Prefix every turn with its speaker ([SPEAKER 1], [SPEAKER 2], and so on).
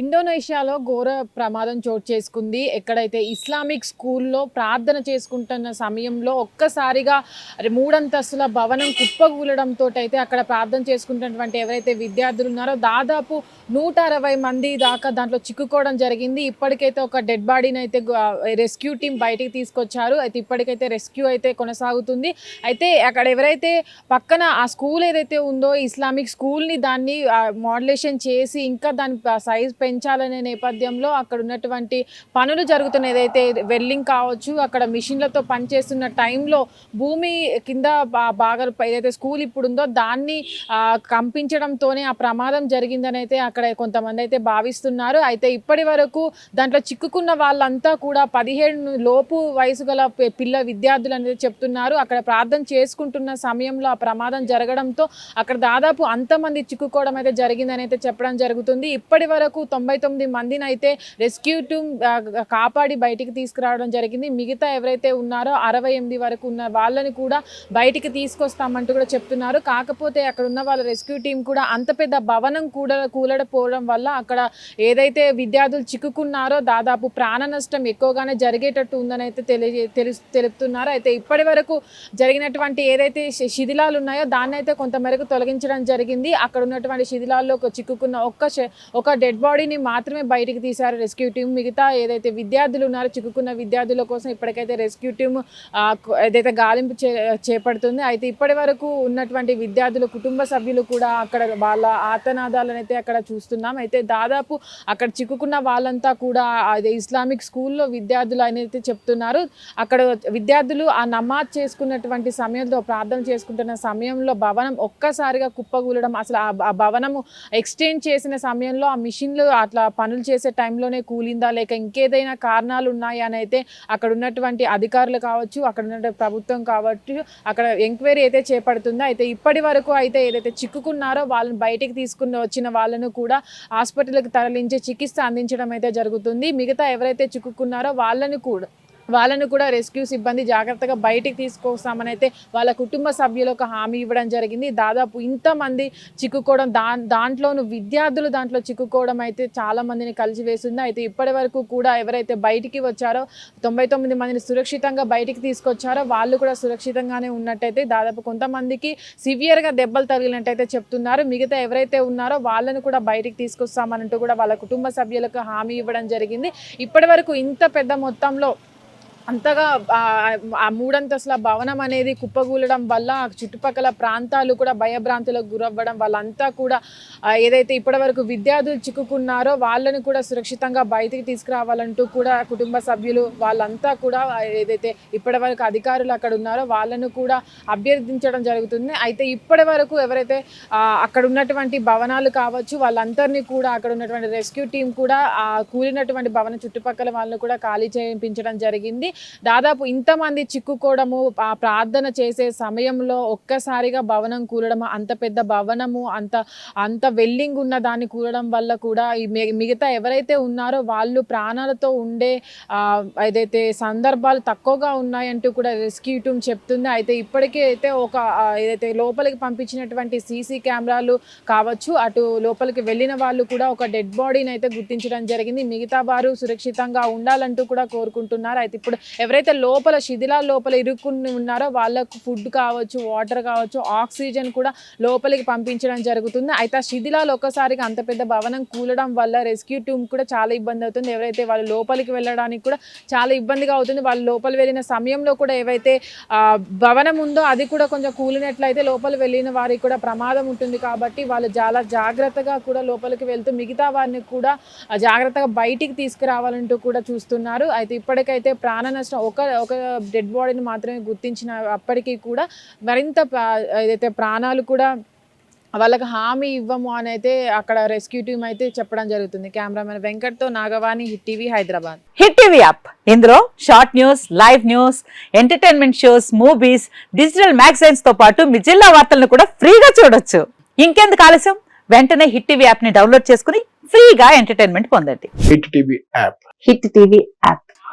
[SPEAKER 1] ఇండోనేషియాలో ఘోర ప్రమాదం చోటు చేసుకుంది. ఎక్కడైతే ఇస్లామిక్ స్కూల్లో ప్రార్థన చేసుకుంటున్న సమయంలో ఒక్కసారిగా మూడంతస్తుల భవనం కుప్పగూలడంతో అయితే అక్కడ ప్రార్థన చేసుకుంటున్నటువంటి ఎవరైతే విద్యార్థులు ఉన్నారో దాదాపు నూట అరవై మంది దాకా దాంట్లో చిక్కుకోవడం జరిగింది. ఇప్పటికైతే ఒక డెడ్ బాడీని అయితే రెస్క్యూ టీం బయటికి తీసుకొచ్చారు. అయితే ఇప్పటికైతే రెస్క్యూ అయితే కొనసాగుతుంది. అయితే అక్కడ ఎవరైతే పక్కన ఆ స్కూల్ ఏదైతే ఉందో ఇస్లామిక్ స్కూల్ని దాన్ని మోడలేషన్ చేసి ఇంకా దాని సైజ్ పెంచాలనే నేపథ్యంలో అక్కడ ఉన్నటువంటి పనులు జరుగుతున్న ఏదైతే వెల్లింగ్ కావచ్చు అక్కడ మిషన్లతో పనిచేస్తున్న టైంలో భూమి కింద బాగా ఏదైతే స్కూల్ ఇప్పుడు ఉందో దాన్ని కంపించడంతోనే ఆ ప్రమాదం జరిగిందని అయితే అక్కడ కొంతమంది అయితే భావిస్తున్నారు. అయితే ఇప్పటి వరకు దాంట్లో చిక్కుకున్న వాళ్ళంతా కూడా పదిహేడు లోపు వయసు గల పిల్ల విద్యార్థులు అనేది చెప్తున్నారు. అక్కడ ప్రార్థన చేసుకుంటున్న సమయంలో ఆ ప్రమాదం జరగడంతో అక్కడ దాదాపు అంతమంది చిక్కుకోవడం అయితే జరిగిందని అయితే చెప్పడం జరుగుతుంది. ఇప్పటి వరకు తొంభై తొమ్మిది మందిని అయితే రెస్క్యూ టీమ్ కాపాడి బయటికి తీసుకురావడం జరిగింది. మిగతా ఎవరైతే ఉన్నారో అరవై ఎనిమిది వరకు ఉన్న వాళ్ళని కూడా బయటికి తీసుకొస్తామంటూ కూడా చెప్తున్నారు. కాకపోతే అక్కడ ఉన్న వాళ్ళ రెస్క్యూ టీం కూడా అంత పెద్ద భవనం కూడా కూలడపోవడం వల్ల అక్కడ ఏదైతే విద్యార్థులు చిక్కుకున్నారో దాదాపు ప్రాణ నష్టం ఎక్కువగానే జరిగేటట్టు ఉందని అయితే తెలియ తెలుసు తెలుపుతున్నారు. అయితే ఇప్పటి వరకు జరిగినటువంటి ఏదైతే శిథిలాలు ఉన్నాయో దాన్ని అయితే కొంతమేరకు తొలగించడం జరిగింది. అక్కడ ఉన్నటువంటి శిథిలాల్లో చిక్కుకున్న ఒక్క ఒక డెడ్ బాడీ బాడీని మాత్రమే బయటికి తీశారు రెస్క్యూ టీం మిగతా ఏదైతే విద్యార్థులు ఉన్నారో చిక్కుకున్న విద్యార్థుల కోసం ఇప్పటికైతే రెస్క్యూ టీం ఏదైతే గాలింపు చే చేపడుతుంది. అయితే ఇప్పటి వరకు ఉన్నటువంటి విద్యార్థుల కుటుంబ సభ్యులు కూడా అక్కడ వాళ్ళ ఆతనాదాలను అయితే అక్కడ చూస్తున్నాం. అయితే దాదాపు అక్కడ చిక్కుకున్న వాళ్ళంతా కూడా అదే ఇస్లామిక్ స్కూల్లో విద్యార్థులు అనేది చెప్తున్నారు. అక్కడ విద్యార్థులు ఆ నమాజ్ చేసుకున్నటువంటి సమయంలో ప్రార్థన చేసుకుంటున్న సమయంలో భవనం ఒక్కసారిగా కుప్పగూలడం అసలు ఆ భవనము ఎక్స్చేంజ్ చేసిన సమయంలో ఆ మిషన్లు అట్లా పనులు చేసే టైంలోనే కూలిందా? లేక ఇంకేదైనా కారణాలు ఉన్నాయా అని అయితే అక్కడ ఉన్నటువంటి అధికారులు కావచ్చు అక్కడ ఉన్నటువంటి ప్రభుత్వం కావచ్చు అక్కడ ఎంక్వైరీ అయితే చేపడుతుందో. అయితే ఇప్పటి వరకు అయితే ఏదైతే చిక్కుకున్నారో వాళ్ళని బయటికి తీసుకుని వచ్చిన వాళ్ళను కూడా హాస్పిటల్కి తరలించి చికిత్స అందించడం అయితే జరుగుతుంది. మిగతా ఎవరైతే చిక్కుకున్నారో వాళ్ళని కూడా వాళ్ళను కూడా రెస్క్యూ సిబ్బంది జాగ్రత్తగా బయటికి తీసుకొస్తామని అయితే వాళ్ళ కుటుంబ సభ్యులకు హామీ ఇవ్వడం జరిగింది. దాదాపు ఇంతమంది చిక్కుకోవడం దా దాంట్లోనూ విద్యార్థులు దాంట్లో చిక్కుకోవడం అయితే చాలా మందిని కలిసి వేసింది. అయితే ఇప్పటి వరకు కూడా ఎవరైతే బయటికి వచ్చారో తొంభై తొమ్మిది మందిని సురక్షితంగా బయటికి తీసుకొచ్చారో వాళ్ళు కూడా సురక్షితంగానే ఉన్నట్టయితే దాదాపు కొంతమందికి సివియర్గా దెబ్బలు తగిలినట్టయితే చెప్తున్నారు. మిగతా ఎవరైతే ఉన్నారో వాళ్ళను కూడా బయటికి తీసుకొస్తామనంటూ కూడా వాళ్ళ కుటుంబ సభ్యులకు హామీ ఇవ్వడం జరిగింది. ఇప్పటి ఇంత పెద్ద మొత్తంలో అంతగా ఆ, ఆ మూడంతస్తుల భవనం అనేది కుప్పగూలడం వల్ల చుట్టుపక్కల ప్రాంతాలు కూడా భయభ్రాంతులకు గురవ్వడం వాళ్ళంతా కూడా ఏదైతే ఇప్పటివరకు విద్యార్థులు చిక్కుకున్నారో వాళ్ళని కూడా సురక్షితంగా బయటికి తీసుకురావాలంటూ కూడా కుటుంబ సభ్యులు వాళ్ళంతా కూడా ఏదైతే ఇప్పటివరకు అధికారులు అక్కడ ఉన్నారో వాళ్ళను కూడా అభ్యర్థించడం జరుగుతుంది. అయితే ఇప్పటి వరకు ఎవరైతే అక్కడ ఉన్నటువంటి భవనాలు కావచ్చు వాళ్ళందరినీ కూడా అక్కడ ఉన్నటువంటి రెస్క్యూ టీం కూడా ఆ కూలినటువంటి భవన చుట్టుపక్కల వాళ్ళని కూడా ఖాళీ చేయించడం జరిగింది. దాదాపు ఇంతమంది చిక్కుకోవడము ఆ ప్రార్థన చేసే సమయంలో ఒక్కసారిగా భవనం కూలడము అంత పెద్ద భవనము అంత అంత వెల్లింగ్ ఉన్న దాన్ని కూలడం వల్ల కూడా ఈ మిగతా ఎవరైతే ఉన్నారో వాళ్ళు ప్రాణాలతో ఉండే ఏదైతే సందర్భాలు తక్కువగా ఉన్నాయంటూ కూడా రెస్క్యూ టీమ్ చెప్తుంది. అయితే ఇప్పటికే అయితే ఒక ఏదైతే లోపలికి పంపించినటువంటి సీసీ కెమెరాలు కావచ్చు అటు లోపలికి వెళ్ళిన వాళ్ళు కూడా ఒక డెడ్ బాడీని అయితే గుర్తించడం జరిగింది. మిగతా వారు సురక్షితంగా ఉండాలంటూ కూడా కోరుకుంటున్నారు. అయితే ఇప్పుడు ఎవరైతే లోపల శిథిలాల లోపల ఇరుక్కుని ఉన్నారో వాళ్ళకు ఫుడ్ కావచ్చు వాటర్ కావచ్చు ఆక్సిజన్ కూడా లోపలికి పంపించడం జరుగుతుంది. అయితే ఆ శిథిలాలు ఒక్కసారిగా అంత పెద్ద భవనం కూలడం వల్ల రెస్క్యూ టీమ్ కూడా చాలా ఇబ్బంది అవుతుంది. ఎవరైతే వాళ్ళు లోపలికి వెళ్ళడానికి కూడా చాలా ఇబ్బందిగా అవుతుంది. వాళ్ళు లోపల వెళ్ళిన సమయంలో కూడా ఏవైతే భవనం ఉందో అది కూడా కొంచెం కూలినట్లయితే లోపల వెళ్ళిన వారికి కూడా ప్రమాదం ఉంటుంది కాబట్టి వాళ్ళు చాలా జాగ్రత్తగా కూడా లోపలికి వెళ్తూ మిగతా వారిని కూడా జాగ్రత్తగా బయటికి తీసుకురావాలంటూ కూడా చూస్తున్నారు. అయితే ఇప్పటికైతే ప్రాణ నష్టం ఒక ఒక డెడ్ బాడీని మాత్రమే గుర్తించిన అప్పటికీ కూడా మరింత ఏదైతే ప్రాణాలు కూడా వాళ్ళకి హామీ ఇవ్వము అని అయితే అక్కడ రెస్క్యూ టీమ్ అయితే చెప్పడం జరుగుతుంది. Cameraman వెంకట్తో Nagavani hit TV Hyderabad.
[SPEAKER 2] Hit TV app ఇందులో short news live news entertainment shows movies digital మ్యాగజైన్స్తో పాటు మీ జిల్లా వార్తలను కూడా ఫ్రీగా చూడొచ్చు. ఇంకెందుకు ఆలస్యం? వెంటనే హిట్ టీవీ యాప్ని డౌన్లోడ్ చేసుకుని ఫ్రీగా ఎంటర్టైన్మెంట్ పొందండి.
[SPEAKER 3] Hit TV app
[SPEAKER 2] hit TV app